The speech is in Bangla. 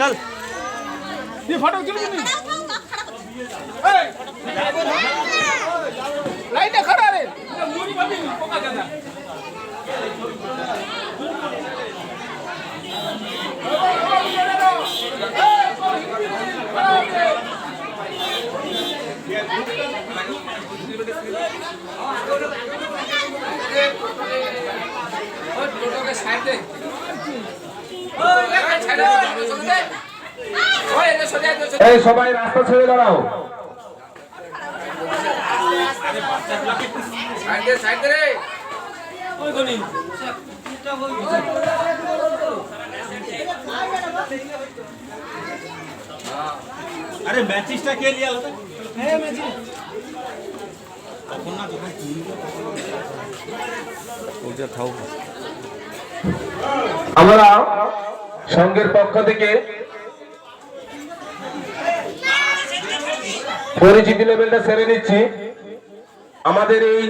চল ये फोटो क्यों नहीं लाइट खड़ा रे मुड़ी बंदी पोका जाता এই সবাই রাস্তা ছেড়ে দাঁড়াও। আরে ম্যাচিসটা কে লিয়া হ্যাঁ ম্যাচিস তখন না যখন আমরা সংঘের পক্ষ থেকে পরিচিতি লেভেলটা সেরে নিচ্ছি। আমাদের এই